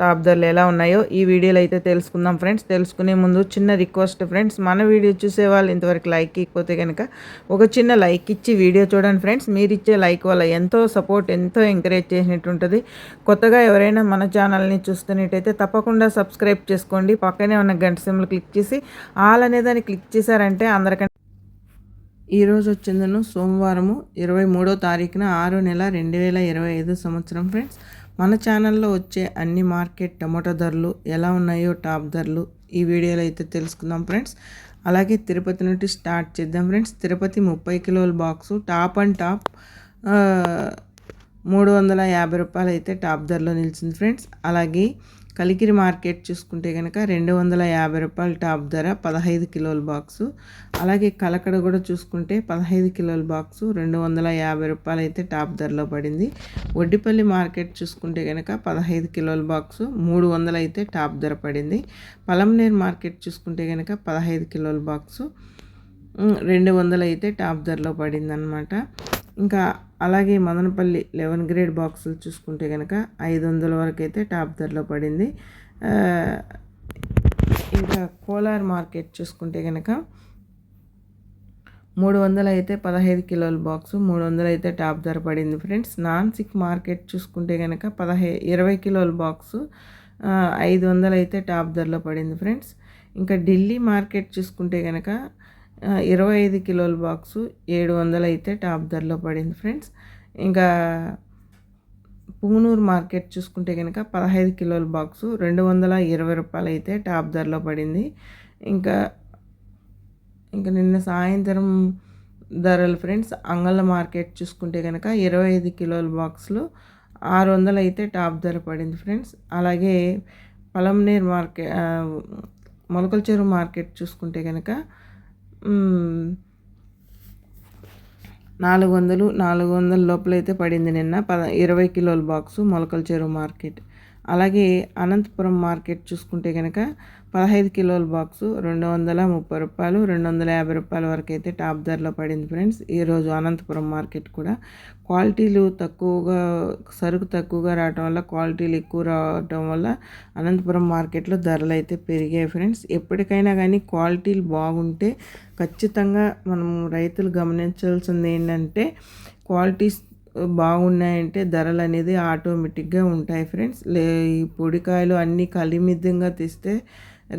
Top ధరలు ఎలా ఉన్నాయో ఈ వీడియోలో అయితే తెలుసుకుందాం ఫ్రెండ్స్. తెలుసుకునే ముందు చిన్న రిక్వెస్ట్ ఫ్రెండ్స్ మన వీడియో చూసే వాళ్ళు ఇంతవరకు లైక్ ఇకపోతే కనుక ఒక చిన్న లైక్ ఇచ్చి వీడియో చూడండి ఫ్రెండ్స్. మీరు ఇచ్చే లైక్ వల్ల ఎంతో సపోర్ట్ ఎంతో ఎంకరేజ్ చేసినట్టు ఉంటుంది. కొత్తగా ఎవరైనా మన ఛానల్ని చూస్తున్నట్టయితే తప్పకుండా సబ్స్క్రైబ్ చేసుకోండి. పక్కనే ఉన్న గంట సిమ్లు క్లిక్ చేసి ఆల్ అనే దాన్ని క్లిక్ చేశారంటే అందరికంటే ఈరోజు వచ్చిందను సోమవారము ఇరవై మూడో తారీఖున ఆరు నెల రెండు వేల ఇరవై ఐదు సంవత్సరం ఫ్రెండ్స్. మన ఛానల్లో వచ్చే అన్ని మార్కెట్ టమాటో ధరలు ఎలా ఉన్నాయో టాప్ ధరలు ఈ వీడియోలో అయితే తెలుసుకుందాం ఫ్రెండ్స్. అలాగే తిరుపతి నుండి స్టార్ట్ చేద్దాం ఫ్రెండ్స్. తిరుపతి ముప్పై కిలోల బాక్సు టాప్ అండ్ టాప్ మూడు వందల యాభై రూపాయలు అయితే టాప్ ధరలో నిలిచింది ఫ్రెండ్స్. అలాగే కలికిరి మార్కెట్ చూసుకుంటే కనుక రెండు వందల యాభై రూపాయల టాప్ ధర పదహైదు కిలోల బాక్సు. అలాగే కలకడ కూడా చూసుకుంటే పదహైదు కిలోల బాక్సు రెండు వందల యాభై రూపాయలు అయితే టాప్ ధరలో పడింది. ఒడ్డిపల్లి మార్కెట్ చూసుకుంటే కనుక పదహైదు కిలోల బాక్సు మూడు వందలు అయితే టాప్ ధర పడింది. పలంనేర్ మార్కెట్ చూసుకుంటే కనుక పదహైదు కిలోల బాక్సు రెండు వందలు అయితే టాప్ ధరలో పడింది అనమాట ఇంకా అలాగే మదనపల్లి లెవెన్ గ్రేడ్ బాక్సులు చూసుకుంటే కనుక ఐదు వందల వరకు అయితే టాప్ ధరలో పడింది. ఇంకా కోలార్ మార్కెట్ చూసుకుంటే కనుక మూడు వందలు అయితే పదహైదు కిలోల బాక్స్ మూడు వందలు అయితే టాప్ ధర పడింది ఫ్రెండ్స్. నాన్ సిక్ మార్కెట్ చూసుకుంటే కనుక పదహై ఇరవై కిలోల బాక్సు ఐదు వందలు అయితే టాప్ ధరలో పడింది ఫ్రెండ్స్. ఇంకా ఢిల్లీ మార్కెట్ చూసుకుంటే కనుక ఇరవై ఐదు కిలోల బాక్సు ఏడు వందలు అయితే టాప్ ధరలో పడింది ఫ్రెండ్స్. ఇంకా పుంగనూరు మార్కెట్ చూసుకుంటే కనుక పదహైదు కిలోల బాక్సు రెండు వందల ఇరవై రూపాయలు అయితే టాప్ ధరలో పడింది. ఇంకా ఇంకా నిన్న సాయంత్రం ధరలు ఫ్రెండ్స్ అంగళ్ళ మార్కెట్ చూసుకుంటే కనుక ఇరవై ఐదు కిలోల బాక్సులు ఆరు వందలు అయితే టాప్ ధర పడింది ఫ్రెండ్స్. అలాగే పలంనేర్ మార్కెట్ మొలకల చెరువు మార్కెట్ చూసుకుంటే కనుక నాలుగు వందలు నాలుగు వందల లోపలైతే పడింది నిన్న. పద ఇరవై కిలోల బాక్సు మొలకల చెరువు మార్కెట్. అలాగే అనంతపురం మార్కెట్ చూసుకుంటే కనుక పదహైదు కిలోల బాక్సు రెండు వందల ముప్పై రూపాయలు రెండు వందల యాభై రూపాయల వరకు అయితే టాప్ ధరలో పడింది ఫ్రెండ్స్. ఈరోజు అనంతపురం మార్కెట్ కూడా క్వాలిటీలు తక్కువగా సరుకు తక్కువగా రావటం వల్ల క్వాలిటీలు ఎక్కువ రావటం వల్ల అనంతపురం మార్కెట్లో ధరలు అయితే పెరిగాయి ఫ్రెండ్స్. ఎప్పటికైనా కానీ క్వాలిటీలు బాగుంటే ఖచ్చితంగా మనం రైతులు గమనించాల్సింది ఏంటంటే క్వాలిటీస్ బాగున్నాయంటే ధరలు అనేది ఆటోమేటిక్గా ఉంటాయి ఫ్రెండ్స్. లే ఈ పొడికాయలు అన్నీ కలిమిద్దంగా తెస్తే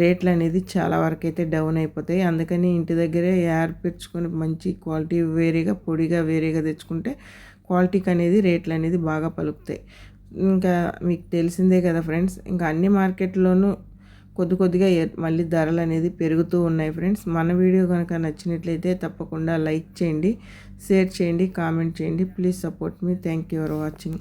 రేట్లు అనేది చాలా వరకు అయితే డౌన్ అయిపోతాయి. అందుకని ఇంటి దగ్గరే ఏర్పరచుకొని మంచి క్వాలిటీ వేరేగా పొడిగా వేరేగా తెచ్చుకుంటే క్వాలిటీకి అనేది రేట్లు అనేది బాగా పలుకుతాయి. ఇంకా మీకు తెలిసిందే కదా ఫ్రెండ్స్ ఇంకా అన్ని మార్కెట్లోనూ కొద్ది కొద్దిగా మళ్ళీ ధరలు అనేది పెరుగుతూ ఉన్నాయి ఫ్రెండ్స్. మన వీడియో కనుక నచ్చినట్లయితే తప్పకుండా లైక్ చేయండి షేర్ చేయండి కామెంట్ చేయండి. Please support me. Thank you for watching.